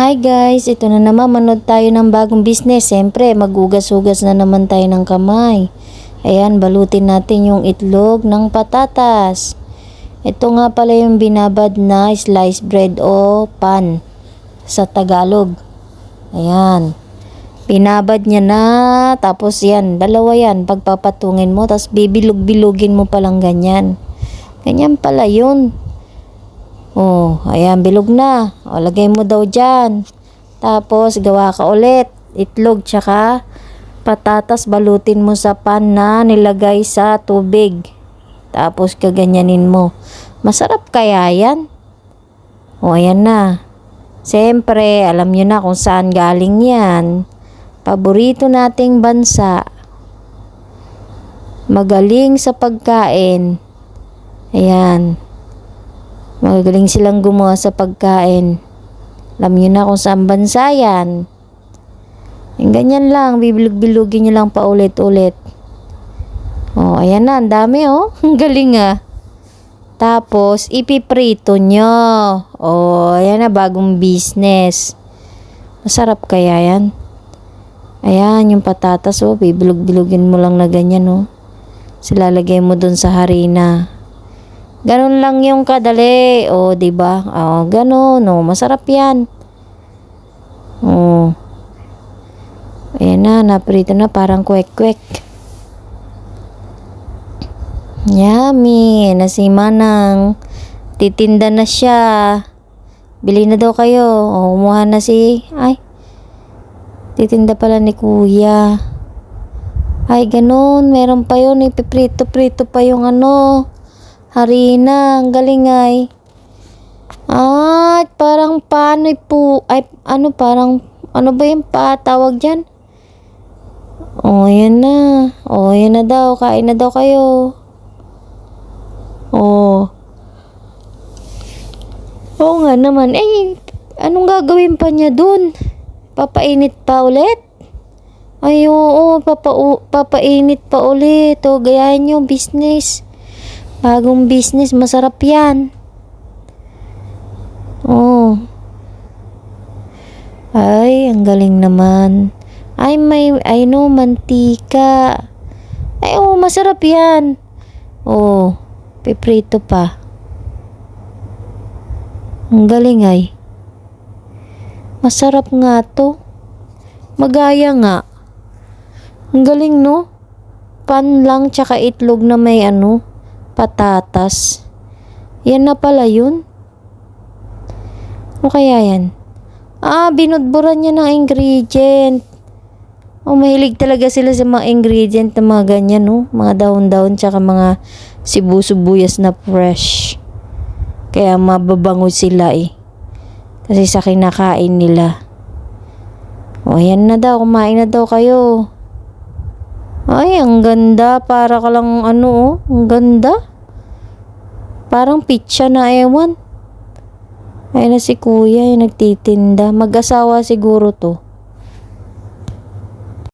Hi guys, ito na naman manood tayo ng bagong business. Siyempre, magugas-hugas na naman tayo ng kamay. Ayan, balutin natin yung itlog ng patatas. Ito nga pala yung binabad na sliced bread o pan sa Tagalog. Ayan. Binabad niya na, tapos yan, dalawa yan, pagpapatungin mo, tapos bibilog-bilugin mo palang ganyan. Ganyan pala yun. Oh, ayan, bilog na. O, lagay mo daw dyan. Tapos, gawa ka ulit. Itlog, tsaka patatas, balutin mo sa pan na nilagay sa tubig. Tapos, kaganyanin mo. Masarap kaya yan? O, ayan na. Siyempre, alam nyo na kung saan galing yan. Paborito nating bansa. Magaling sa pagkain. Ayan. Magagaling silang gumawa sa pagkain. Alam nyo na kung saan bansa yan. Yung ganyan lang, bibilog-bilugin nyo lang paulit-ulit. Oh, ayan na, ang dami oh. Ang galing ah. Tapos, ipiprito nyo. Oh, ayan na, bagong business. Masarap kaya yan? Ayan, yung patatas oh, bibilog-bilugin mo lang na ganyan oh. Silalagay mo dun sa harina. Ganun lang yung kadali. O, di ba? O, ganun. O, masarap yan. O. Ayan na, naprito na parang kwek-kwek. Yummy. Nasima ng titinda na siya. Bili na daw kayo. O, kumuha na si... Ay. Titinda pala ni kuya. Ay, ganun. Meron pa yun. Ipiprito-prito pa yung ano. Harina, ang galing ay. Ah, parang paano po, ay, ano parang, ano ba yung patawag dyan? Oh, yan na. Oh, yan na daw. Kain na daw kayo. Oh. Oo nga naman. Eh, anong gagawin pa niya dun? Papainit pa ulit? Ay, oo, papa, papainit pa ulit. O, gayahin yung business. Bagong business, masarap yan. Oh. Ay, ang galing naman. Ay, may, I know, mantika. Ay, oh, masarap yan. Oh, piprito pa. Ang galing ay. Masarap nga to. Magaya nga. Ang galing, no? Pan lang, tsaka itlog na may ano, patatas. Yan na pala yun. Ano kaya yan? Ah, binudburan niya ng ingredient. Oh, mahilig talaga sila sa mga ingredient na mga ganyan, no? Mga dahon-dahon tsaka mga sibu-sibuyas na fresh. Kaya mababango sila eh. Kasi sa kinakain nila. O, ayan na daw. Kumain na daw kayo. Ay, ang ganda. Para ka lang ano, oh. Ang ganda. Parang pizza na ewan. Ay na si kuya yung nagtitinda. Mag-asawa siguro to.